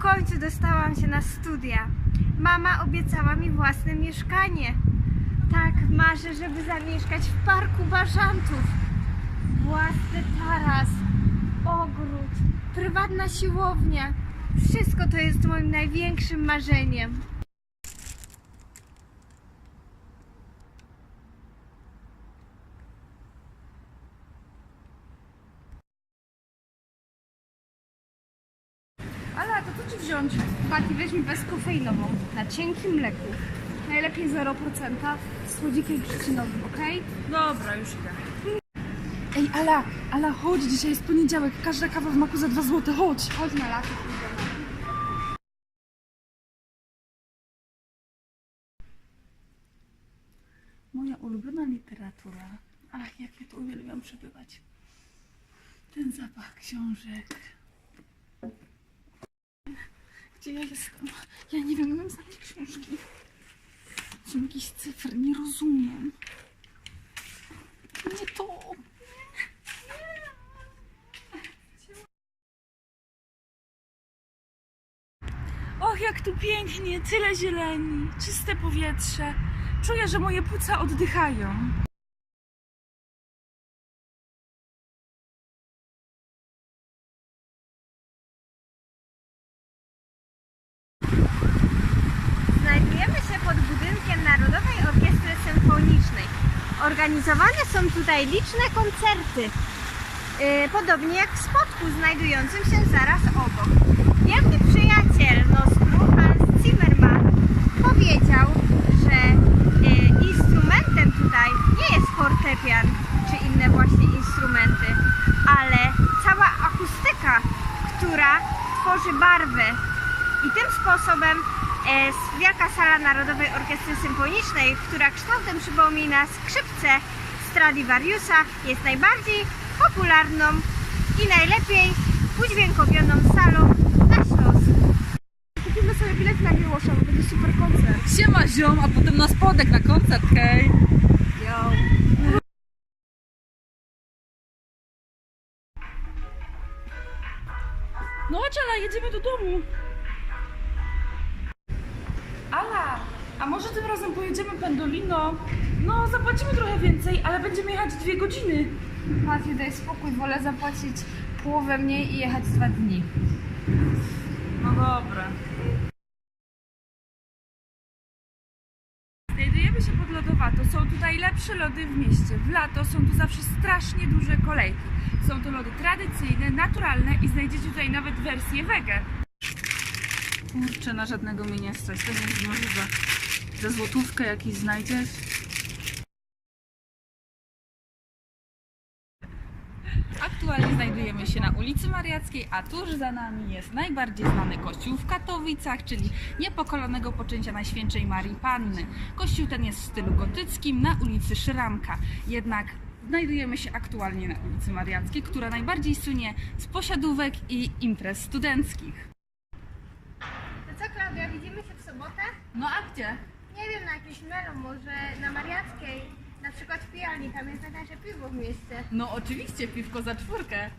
końcu dostałam się na studia. Mama obiecała mi własne mieszkanie. Tak, marzę, żeby zamieszkać w parku bażantów. Własny taras, ogród, prywatna siłownia. Wszystko to jest moim największym marzeniem. Ale to co ci wziąć? Pati, weź mi bezkofeinową, na cienkim mleku. Najlepiej 0% z słodzikiem trzcinowym, okej? Dobra, już idę. Ej, Ala, Ala, chodź, dzisiaj jest poniedziałek, każda kawa w maku za 2 złote, chodź. Chodź na lato, pójdziemy. Moja ulubiona literatura. Ach, jak ja to uwielbiam przebywać. Ten zapach książek. Gdzie ja jestem? Ja nie wiem, mam znaleźć książki. Są jakieś cyfry, nie rozumiem. Nie to. Och, jak tu pięknie, tyle zieleni, czyste powietrze. Czuję, że moje płuca oddychają. Znajdujemy się pod budynkiem Narodowej Orkiestry Symfonicznej. Organizowane są tutaj liczne koncerty, yy, podobnie jak w spotku znajdującym się zaraz obok. Wielki przyjaciel Noskru, Hans Zimmermann, powiedział, że yy, instrumentem tutaj nie jest fortepian czy inne właśnie instrumenty, ale cała akustyka, która tworzy barwę i tym sposobem Wielka Sala Narodowej Orkiestry Symfonicznej, która kształtem przypomina skrzypce Stradivariusa, jest najbardziej popularną i najlepiej udźwiękowioną salą na Śląsku. Kupimy sobie bilet na Miłosza, bo będzie super koncert. Siema ziom, a potem na spodek na koncert, hej. Yo. No Ala, jedziemy do domu. A może tym razem pojedziemy pendolino? No, zapłacimy trochę więcej, ale będziemy jechać dwie godziny. Pati, daj spokój, wolę zapłacić połowę mniej i jechać dwa dni. No dobra. Znajdujemy się pod lodowato. Są tutaj lepsze lody w mieście. W lato są tu zawsze strasznie duże kolejki. Są to lody tradycyjne, naturalne i znajdziecie tutaj nawet wersję wege. Kurczę, na żadnego mnie nie stać. To nie jest możliwe. Za złotówkę jakiś znajdziesz? Aktualnie znajdujemy się na ulicy Mariackiej, a tuż za nami jest najbardziej znany kościół w Katowicach, czyli Niepokolonego Poczęcia Najświętszej Marii Panny. Kościół ten jest w stylu gotyckim na ulicy Szyramka, jednak znajdujemy się aktualnie na ulicy Mariackiej, która najbardziej sunie z posiadówek i imprez studenckich. To co Klaudia, widzimy się w sobotę? No a gdzie? Wiem, na jakimś melu, może na Mariackiej, na przykład w pijalni, tam jest najtańsze piwo w mieście. No oczywiście, piwko za czwórkę.